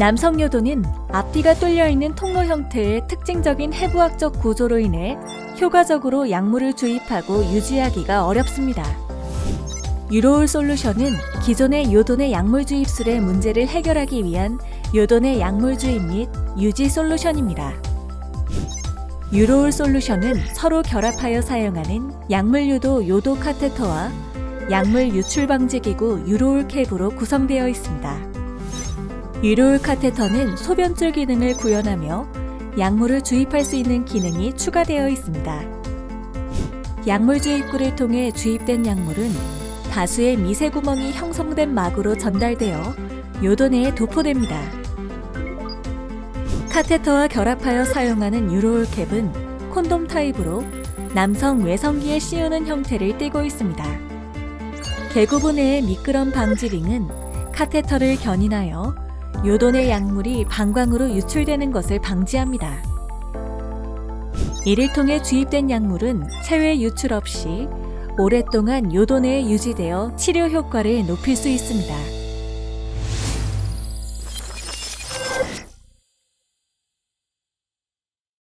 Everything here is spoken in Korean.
남성 요도는 앞뒤가 뚫려있는 통로 형태의 특징적인 해부학적 구조로 인해 효과적으로 약물을 주입하고 유지하기가 어렵습니다. 유로울 솔루션은 기존의 요돈의 약물 주입술의 문제를 해결하기 위한 요돈의 약물 주입 및 유지 솔루션입니다. 유로울 솔루션은 서로 결합하여 사용하는 약물 유도 요도 카테터와 약물 유출 방지 기구 유로올 캡으로 구성되어 있습니다. 유로올 카테터는 소변줄 기능을 구현하며 약물을 주입할 수 있는 기능이 추가되어 있습니다. 약물 주입구를 통해 주입된 약물은 다수의 미세 구멍이 형성된 막으로 전달되어 요도내에 도포됩니다. 카테터와 결합하여 사용하는 유로올 캡은 콘돔 타입으로 남성 외성기에 씌우는 형태를 띠고 있습니다. 개구부 내의 미끄럼 방지 링은 카테터를 견인하여 요돈의 약물이 방광으로 유출되는 것을 방지합니다. 이를 통해 주입된 약물은 체외 유출 없이 오랫동안 요돈에 유지되어 치료 효과를 높일 수 있습니다.